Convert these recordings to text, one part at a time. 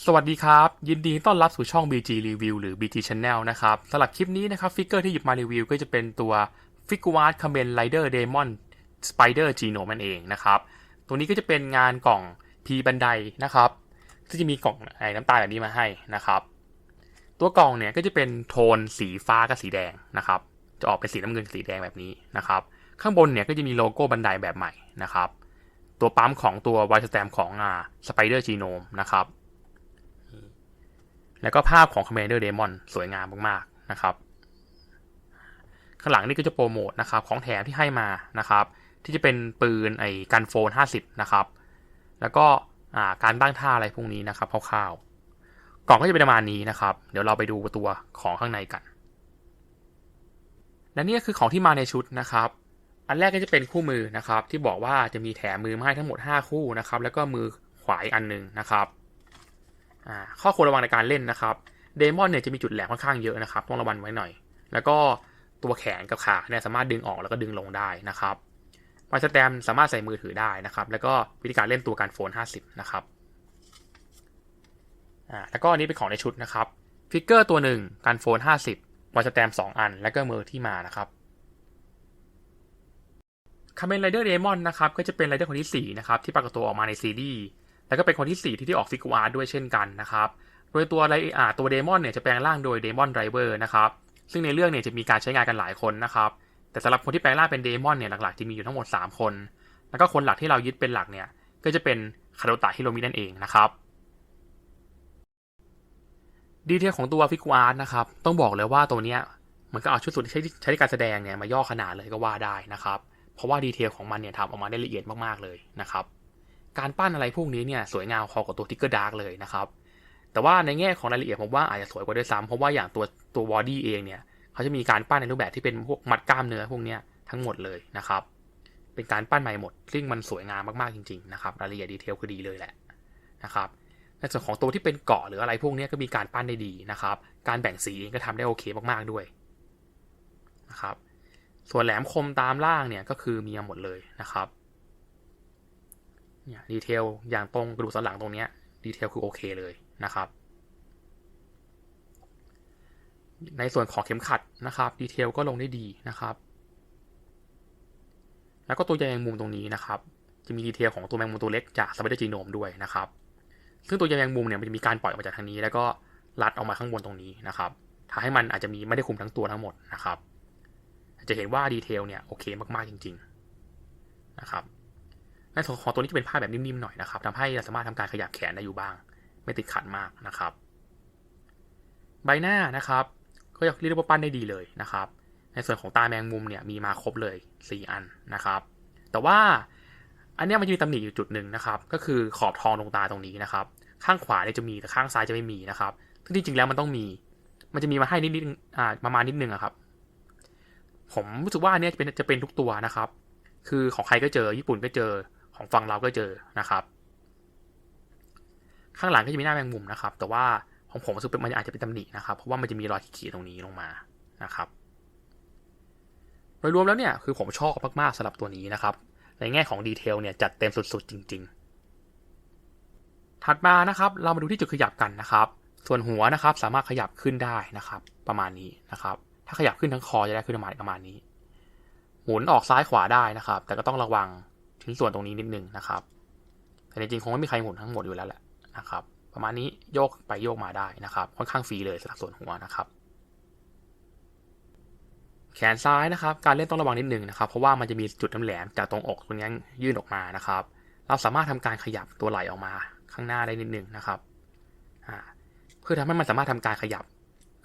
สวัสดีครับ ยินดีต้อนรับสู่ช่อง BG Review หรือ BG Channel นะครับสำหรับคลิปนี้นะครับฟิกเกอร์ที่หยิบมารีวิวก็จะเป็นตัว f i g u a r t Kamen Rider Demon Spider Genome นั่นเองนะครับ ตัวนี้ก็จะเป็นงานกล่อง P บันไดนะครับซึ่จะมีกล่องไอ้น้ำตาลแบบนี้มาให้นะครับ ตัวกล่องเนี่ยก็จะเป็นโทนสีฟ้ากับสีแดงนะครับ จะออกเป็นสีน้ำเงินสีแดงแบบนี้นะครับ ข้างบนเนี่ยก็จะมีโลโก้บันไดแบบใหม่นะครับ ตัวปั๊มของตัววท์สแตมของอ่า Spider Genome นะครับ แล้วก็ภาพของ Commander Demon สวยงามมากๆนะครับ ข้างหลังนี่ก็จะโปรโมทนะครับของแถมที่ให้มานะครับ ที่จะเป็นปืนไอ้กันโฟน 50 นะครับ แล้วก็การบ้างท่าอะไรพวกนี้นะครับคร่าวๆกล่องก็จะเป็นประมาณนี้นะครับ เดี๋ยวเราไปดูตัวของข้างในกัน และนี่ก็คือของที่มาในชุดนะครับ อันแรกก็จะเป็นคู่มือนะครับ ที่บอกว่าจะมีแถมมือมาให้ทั้งหมด 5 คู่นะครับ แล้วก็มือขวาอีกอันหนึ่งนะครับ ข้อควรระวังในการเล่นนะครับเดมอนเนี่ยจะมีจุดแหลมค่อนข้างเยอะนะครับต้องระวังไว้หน่อย แล้วก็ตัวแขนกับขาเนี่ยสามารถดึงออกแล้วก็ดึงลงได้นะครับไวสแตมสามารถใส่มือถือได้นะครับ แล้วก็วิธีการเล่นตัวการโฟน 50 นะครับอ่าแล้วก็อันนี้เป็นของในชุดนะครับฟิกเกอร์ตัวหนึ่งการโฟน 50ไวสแตม2 อัน แล้วก็มือที่มานะครับคาเมนไรเดอร์เดมอนนะครับก็จะเป็นไรเดอร์คนที่4นะครับที่ปรากฏตัวออกมาในซีรีส์ แล้วก็เป็นคนที่ 4 ที่ได้ออกฟิกวาร์ด้วยเช่นกันนะครับ โดยตัวไรอ่าตัวเดมอนเนี่ยจะแปลงร่างโดยเดมอนไดรเวอร์นะครับ ซึ่งในเรื่องเนี่ยจะมีการใช้งานกันหลายคนนะครับ แต่สำหรับคนที่แปลงร่างเป็นเดมอนเนี่ยหลักๆจะมีอยู่ทั้งหมด 3 คน แล้วก็คนหลักที่เรายึดเป็นหลักเนี่ยก็จะเป็นคาโดตะฮิโรมินั่นเองนะครับดีเทลของตัวฟิกวาร์นะครับต้องบอกเลยว่าตัวเนี้ยเหมือนกับเอาชุดสุดที่ใช้ใช้ในการแสดงเนี่ยมาย่อขนาดเลยก็ว่าได้นะครับ เพราะว่าดีเทลของมันเนี่ยทำออกมาได้ละเอียดมากๆเลยนะครับ การปั้นอะไรพวกนี้เนี่ยสวยงามพอกับตัวทิกเกอร์ดาร์กเลยนะครับ แต่ว่าในแง่ของรายละเอียดผมว่าอาจจะสวยกว่าด้วยซ้ำเพราะว่าอย่างตัวตัวบอดี้เองเนี่ยเขาจะมีการปั้นในรูปแบบที่เป็นพวกมัดกล้ามเนื้อพวกนี้ทั้งหมดเลยนะครับ เป็นการปั้นใหม่หมด ซึ่งมันสวยงามมากๆจริงๆนะครับรายละเอียดดีเทลคือดีเลยแหละนะครับในส่วนของตัวที่เป็นเกาะหรืออะไรพวกนี้ก็มีการปั้นได้ดีนะครับ การแบ่งสีเองก็ทำได้โอเคมากๆด้วยนะครับ ส่วนแหลมคมตามล่างเนี่ยก็คือมีมาหมดเลยนะครับ เนี่ยดีเทลอย่างตรงกระดูกสันหลังตรงเนี้ยดีเทลคือโอเคเลยนะครับ ในส่วนของเข็มขัดนะครับดีเทลก็ลงได้ดีนะครับ แล้วก็ตัวใยแมงมุมตรงนี้นะครับ จะมีดีเทลของตัวแมงมุมตัวเล็กจากสไปเดอร์จีโนมด้วยนะครับ ซึ่งตัวใยแมงมุมเนี่ยมันจะมีการปล่อยออกมาจากทางนี้ แล้วก็รัดออกมาข้างบนตรงนี้นะครับทำให้มันอาจจะมีไม่ได้คุมทั้งตัวทั้งหมดนะครับ จะเห็นว่าดีเทลเนี่ยโอเคมากๆจริง ๆ นะครับ ในส่วนของตัวนี้จะเป็นผ้าแบบนิ่มๆหน่อยนะครับทำให้เราสามารถทำการขยับแขนได้อยู่บ้าง ไม่ติดขัดมากนะครับ ใบหน้านะครับ ก็เรียกว่าปั้นได้ดีเลยนะครับ ในส่วนของตาแมงมุมเนี่ยมีมาครบเลย 4 อันนะครับ แต่ว่าอันนี้มันจะมีตำหนิอยู่จุดหนึ่งนะครับ ก็คือขอบทองตรงตาตรงนี้นะครับ ข้างขวาเนี่ยจะมีแต่ข้างซ้ายจะไม่มีนะครับซึ่งจริงๆแล้วมันต้องมี มันจะมีมาให้นิดๆอ่าประมาณนิดนึงอะครับ ผมรู้สึกว่าอันนี้จะเป็นจะเป็นทุกตัวนะครับ คือของใครก็เจอญี่ปุ่นก็เจอ ของฝั่งเราก็เจอนะครับ ข้างหลังก็จะมีหน้าแมงมุมนะครับ แต่ว่าของผมรู้สึกมันอาจจะเป็นตำหนินะครับ เพราะว่ามันจะมีรอยขีดตรงนี้ลงมานะครับ โดยรวมแล้วเนี่ยคือผมชอบมากๆสำหรับตัวนี้นะครับ ในแง่ของดีเทลเนี่ยจัดเต็มสุดๆ จริง ๆ ถัดมานะครับ เรามาดูที่จุดขยับกันนะครับ ส่วนหัวนะครับสามารถขยับขึ้นได้นะครับ ประมาณนี้นะครับ ถ้าขยับขึ้นทั้งคอจะได้ขึ้นประมาณประมาณนี้ หมุนออกซ้ายขวาได้นะครับ แต่ก็ต้องระวัง ชิ้นส่วนตรงนี้นิดนึงนะครับ แต่จริงๆคงไม่มีใครหมุนทั้งหมดอยู่แล้วแหละนะครับ ประมาณนี้โยกไปโยกมาได้นะครับ ค่อนข้างฟรีเลยสำหรับส่วนหัวนะครับ แขนซ้ายนะครับ การเล่นต้องระวังนิดนึงนะครับ เพราะว่ามันจะมีจุดแหลมจากตรงอกตรงนี้ยื่นออกมานะครับ เราสามารถทำการขยับตัวไหล่ออกมาข้างหน้าได้นิดนึงนะครับเพื่อทำให้มันสามารถทำการขยับ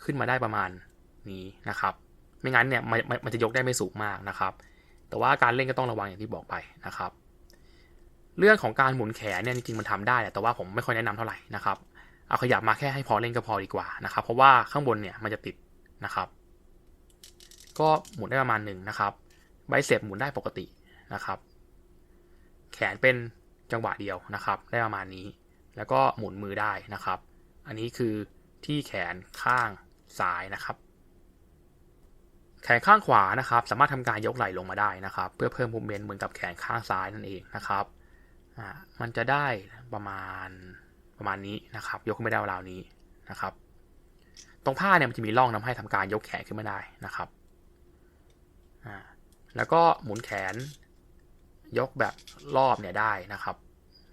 ขึ้นมาได้ประมาณนี้นะครับ ไม่งั้นเนี่ยมันมันจะยกได้ไม่สูงมากนะครับ แต่ว่าการเล่นก็ต้องระวังอย่างที่บอกไปนะครับ เรื่องของการหมุนแขนเนี่ยจริงๆมันทำได้แต่ว่าผมไม่ค่อยแนะนำเท่าไหร่นะครับเอาขยับมาแค่ให้พอเล่นก็พอดีกว่านะครับ เพราะว่าข้างบนเนี่ยมันจะติดนะครับ ก็หมุนได้ประมาณหนึ่งนะครับไบเซปหมุนได้ปกตินะครับ แขนเป็นจังหวะเดียวนะครับ ได้ประมาณนี้ แล้วก็หมุนมือได้นะครับ อันนี้คือที่แขนข้างซ้ายนะครับ แขนข้างขวานะครับ สามารถทำการยกไหล่ลงมาได้นะครับ เพื่อเพิ่มมูเมนต์เหมือนกับแขนข้างซ้ายนั่นเองนะครับอ่ามันจะได้ประมาณประมาณนี้นะครับ ยกขึ้นไม่ได้ราวนี้นะครับ ตรงผ้าเนี่ยมันจะมีร่องทำให้ทำการยกแขนขึ้นมาได้นะครับอ่าแล้วก็หมุนแขนยกแบบรอบเนี่ยได้นะครับ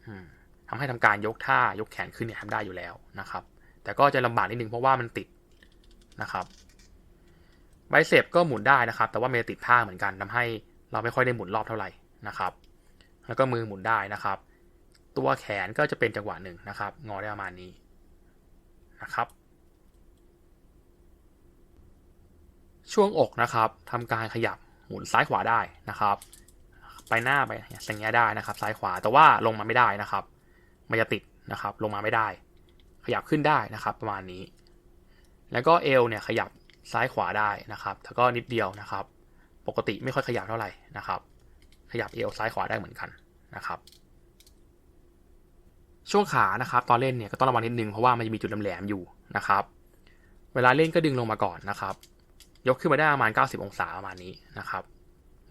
อืมทำให้ทำการยกท่ายกแขนขึ้นเนี่ยทำได้อยู่แล้วนะครับ แต่ก็จะลำบากนิดนึงเพราะว่ามันติดนะครับ บเซปก็หมุนได้นะครับ แต่ว่ามันจะติดผ้าเหมือนกันทำให้เราไม่ค่อยได้หมุนรอบเท่าไหร่นะครับ แล้วก็มือหมุนได้นะครับ ตัวแขนก็จะเป็นจังหวะหนึ่งนะครับ งอได้ประมาณนี้นะครับ ช่วงอกนะครับทำการขยับหมุนซ้ายขวาได้นะครับ ไปหน้าไปอย่างเงี้ยได้นะครับ ซ้ายขวาแต่ว่าลงมาไม่ได้นะครับ มันจะติดนะครับ ลงมาไม่ได้ ขยับขึ้นได้นะครับ ประมาณนี้ แล้วก็เอวเนี่ยขยับ ซ้ายขวาได้นะครับแต่ก็นิดเดียวนะครับ ปกติไม่ค่อยขยับเท่าไหร่นะครับ ขยับเอวซ้ายขวาได้เหมือนกันนะครับ ช่วงขานะครับ ตอนเล่นเนี่ยก็ต้องระวังนิดนึงเพราะว่ามันจะมีจุดแหลมๆอยู่นะครับ เวลาเล่นก็ดึงลงมาก่อนนะครับ ยกขึ้นมาได้ประมาณ 90 องศาประมาณนี้นะครับ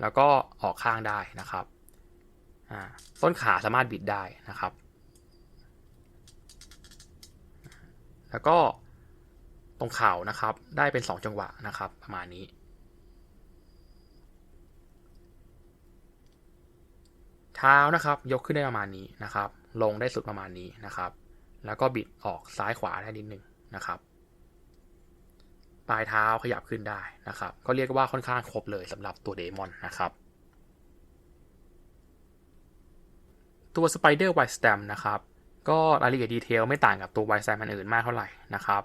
แล้วก็ออกข้างได้นะครับต้นขาสามารถบิดได้นะครับ แล้วก็ รงเข่านะครับ ได้เป็น 2 จังหวะนะครับ ประมาณนี้ เท้านะครับยกขึ้นได้ประมาณนี้นะครับ ลงได้สุดประมาณนี้นะครับ แล้วก็บิดออกซ้ายขวาได้นิดนึงนะครับ ปลายเท้าขยับขึ้นได้นะครับ ก็เรียกว่าค่อนข้างครบเลยสำหรับตัวเดมอนนะครับตัวสไปเดอร์ไวสแตมนะครับ ก็รายละเอียดดีเทลไม่ต่างกับตัวไวสแตมอันอื่นมากเท่าไหร่นะครับ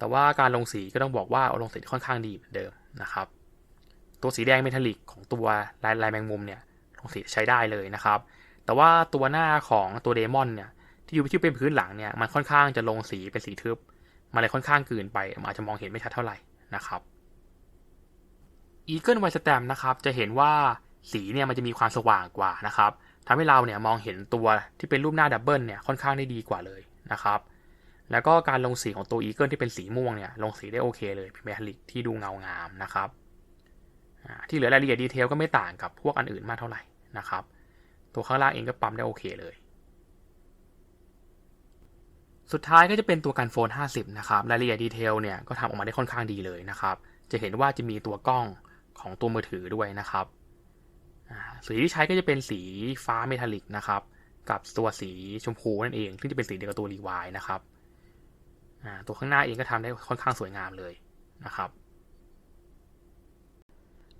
แต่ว่าการลงสีก็ต้องบอกว่าลงสีค่อนข้างดีเหมือนเดิมนะครับ ตัวสีแดงเมทัลลิกของตัวลายลายแมงมุมเนี่ยลงสีใช้ได้เลยนะครับ แต่ว่าตัวหน้าของตัวเดมอนเนี่ยที่อยู่ที่เป็นพื้นหลังเนี่ยมันค่อนข้างจะลงสีเป็นสีทึบมันเลยค่อนข้างกินไปอาจจะมองเห็นไม่ชัดเท่าไหร่นะครับอีเกิลไวสแตมนะครับจะเห็นว่าสีเนี่ยมันจะมีความสว่างกว่านะครับทำให้เราเนี่ยมองเห็นตัวที่เป็นรูปหน้าดับเบิลเนี่ยค่อนข้างได้ดีกว่าเลยนะครับ แล้วก็การลงสีของตัวอีเกิลที่เป็นสีม่วงเนี่ยลงสีได้โอเคเลยเป็นเมทัลลิกที่ดูเงางามนะครับที่เหลือรายละเอียดดีเทลก็ไม่ต่างกับพวกอันอื่นมากเท่าไหร่นะครับ ตัวข้างล่างเองก็ปั๊มได้โอเคเลย สุดท้ายก็จะเป็นตัวกันโฟน 50 นะครับรายละเอียดดีเทลเนี่ยก็ทำออกมาได้ค่อนข้างดีเลยนะครับ จะเห็นว่าจะมีตัวกล้องของตัวมือถือด้วยนะครับสีที่ใช้ก็จะเป็นสีฟ้าเมทัลลิกนะครับ กับตัวสีชมพูนั่นเอง ซึ่งจะเป็นสีเดียวกับตัวรีวายนะครับ ตัวข้างหน้าเองก็ทำได้ค่อนข้างสวยงามเลยนะครับ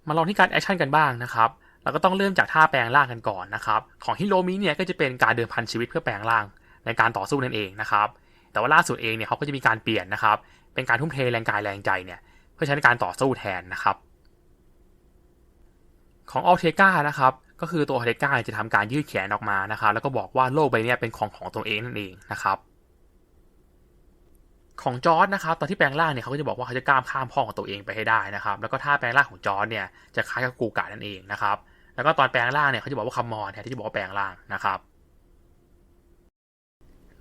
มาลองที่การแอคชั่นกันบ้างนะครับเราก็ต้องเริ่มจากท่าแปลงร่างกันก่อนนะครับของฮิโรมิเนี่ยก็จะเป็นการเดิมพันชีวิตเพื่อแปลงร่างในการต่อสู้นั่นเองนะครับ แต่ว่าล่าสุดเองเนี่ยเขาก็จะมีการเปลี่ยนนะครับ เป็นการทุ่มเทแรงกายแรงใจเนี่ยเพื่อใช้ในการต่อสู้แทนนะครับ ของอัลเทกานะครับก็คือตัวอัลเทกาจะทำการยืดแขนออกมานะครับ แล้วก็บอกว่าโลกใบนี้เป็นของของตัวเองนั่นเองนะครับ ของจอร์ดนะครับตอนที่แปลงร่างเนี่ยเขาก็จะบอกว่าเขาจะกล้ามข้ามพ่อของตัวเองไปให้ได้นะครับแล้วก็ท่าแปลงร่างของจอร์ดเนี่ยจะคล้ายกับกูกะนั่นเองนะครับแล้วก็ตอนแปลงร่างเนี่ยเขาจะบอกว่าคัมมอนแทนที่จะบอกว่าแปลงร่างนะครับ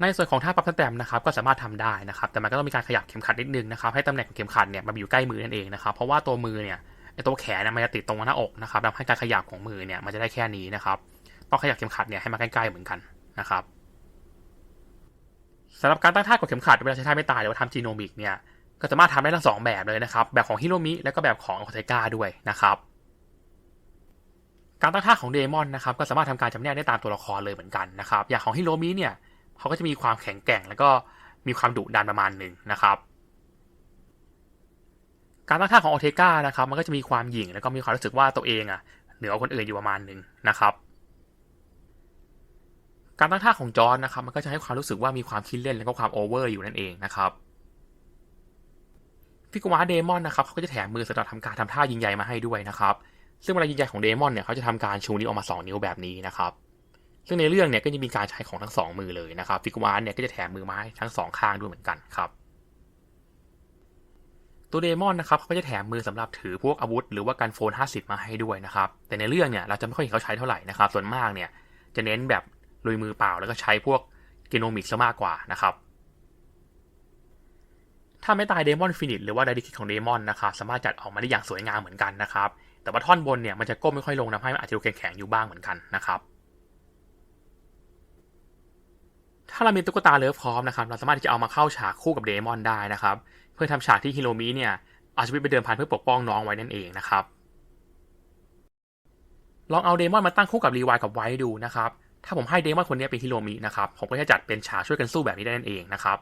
ในส่วนของท่าปับสแตมนะครับก็สามารถทำได้นะครับ แต่มันก็ต้องมีการขยับเข็มขัดนิดนึงนะครับให้ตำแหน่งของเข็มขัดเนี่ยมันอยู่ใกล้มือนั่นเองนะครับ เพราะว่าตัวมือเนี่ยไอตัวแขนเนี่ยมันจะติดตรงหน้าอกนะครับทำให้การขยับของมือเนี่ยมันจะได้แค่นี้นะครับต้องขยับเข็มขัดเนี่ยให้มาใกล้ๆเหมือนกันนะครับ สำหรับการตั้งท่ากดเข็มขัดเวลาใช้ท่าไม่ตายหรือว่าทำจีโนมิกเนี่ยก็สามารถทำได้ทั้งสองแบบเลยนะครับ แบบของฮิโรมิและก็แบบของโอเทกาด้วยนะครับ การตั้งท่าของเดมอนนะครับก็สามารถทำการจำแนกได้ตามตัวละครเลยเหมือนกันนะครับ อย่างของฮิโรมิเนี่ยเขาก็จะมีความแข็งแกร่ง แล้วก็มีความดุดันประมาณหนึ่งนะครับ การตั้งท่าของโอเทกานะครับ มันก็จะมีความหยิ่งแล้วก็มีความรู้สึกว่าตัวเองอะเหนือกว่าคนอื่นอยู่ประมาณหนึ่งนะครับ การตั้งท่าของจอร์นนะครับมันก็จะให้ความรู้สึกว่ามีความคิดเล่นแล้วก็ความโอเวอร์อยู่นั่นเองนะครับฟิกวาเดมอนนะครับเขาก็จะแถมมือสำหรับทำการทำท่ายิงใหญ่มาให้ด้วยนะครับ ซึ่งเวลายิงใหญ่ของเดมอนเนี่ยเขาจะทำการชูนิ้วออกมา 2 นิ้วแบบนี้นะครับซึ่งในเรื่องเนี่ยก็จะมีการใช้ของทั้งสองมือเลยนะครับฟิกวานเนี่ยก็จะแถมมือไม้ทั้งสองข้างด้วยเหมือนกันครับตัวเดมอนนะครับเขาก็จะแถมมือสำหรับถือพวกอาวุธ หรือว่าการโฟน 50 มาให้ด้วยนะครับแต่ในเรื่องเนี่ยเราจะไม่ค่อยเห็นเขาใช้เท่าไหร่นะครับส่วนมากเนี่ยจะเน้นแบบ ลุยมือเปล่าแล้วก็ใช้พวกเกโนมิกซะมากกว่านะครับ ถ้าไม่ตายเดมอนฟินิชหรือว่าไดดิคิของเดมอนนะครับสามารถจัดออกมาได้อย่างสวยงามเหมือนกันนะครับ แต่ว่าท่อนบนเนี่ยมันจะก้มไม่ค่อยลงทำให้มันอาจจะดูแข็งๆอยู่บ้างเหมือนกันนะครับถ้าเรามีตุ๊กตาเลิฟพร้อมนะครับ เราสามารถที่จะเอามาเข้าฉากคู่กับเดมอนได้นะครับ เพื่อทำฉากที่ฮิโรมิเนี่ยเอาชีวิตไปเดิมพันเพื่อปกป้องน้องไว้นั่นเองนะครับ ลองเอาเดมอนมาตั้งคู่กับรีวายกับไวท์ดูนะครับ ถ้าผมให้เดมอนคนนี้เป็นฮิโรมินะครับ ผมก็จะจัดเป็นฉากช่วยกันสู้แบบนี้ได้นั่นเองนะครับ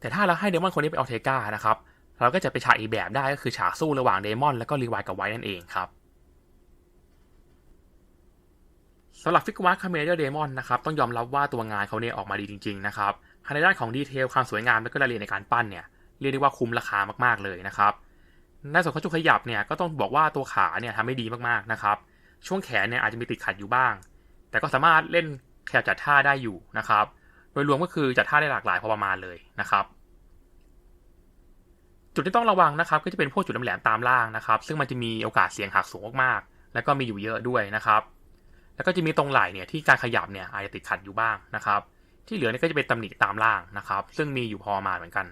แต่ถ้าเราให้เดมอนคนนี้เป็นออเทกานะครับ เราก็จะไปฉากอีกแบบได้ก็คือฉากสู้ระหว่างเดมอนแล้วก็รีวายกับไวท์นั่นเองครับสำหรับฟิกวาร์คาเมเดอร์เดมอนนะครับต้องยอมรับว่าตัวงานเขาเนี่ยออกมาดีจริง ๆ นะครับในด้านของดีเทลความสวยงามและก็รายละเอียดในการปั้นเนี่ยเรียกได้ว่าคุ้มราคามากๆเลยนะครับในส่วนของจุดขยับเนี่ยก็ต้องบอกว่าตัวขาเนี่ยทำได้ดีมากๆนะครับ ช่วงแขนเนี่ยอาจจะมีติดขัดอยู่บ้าง แต่ก็สามารถเล่นขยับจัดท่าได้อยู่นะครับ โดยรวมก็คือจัดท่าได้หลากหลายพอประมาณเลยนะครับ จุดที่ต้องระวังนะครับ ก็จะเป็นพวกจุดแหลมๆตามล่างนะครับ ซึ่งมันจะมีโอกาสเสี่ยงหักสูงมากๆแล้วก็มีอยู่เยอะด้วยนะครับ แล้วก็จะมีตรงไหล่เนี่ยที่การขยับเนี่ยอาจจะติดขัดอยู่บ้างนะครับ ที่เหลือเนี่ยก็จะเป็นตำหนิตามล่างนะครับ ซึ่งมีอยู่พอมาเหมือนกัน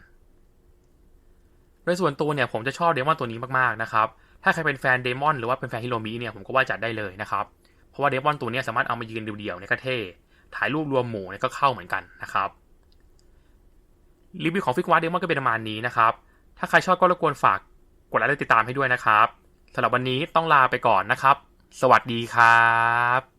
โดยส่วนตัวเนี่ยผมจะชอบเดมอนตัวนี้มากๆนะครับ ถ้าใครเป็นแฟนเดมอนหรือว่าเป็นแฟนฮิโรมิเนี่ยผมก็ว่าจัดได้เลยนะครับ เพราะว่าเดมอนตัวนี้สามารถเอามายืนเดี่ยวๆเนี่ยก็เท่ ถ่ายรูปรวมหมู่เนี่ยก็เข้าเหมือนกันนะครับรีวิวของฟิกวาเดมอนก็เป็นประมาณนี้นะครับ ถ้าใครชอบก็รบกวนฝากกดไลค์และติดตามให้ด้วยนะครับสำหรับวันนี้ต้องลาไปก่อนนะครับ สวัสดีครับ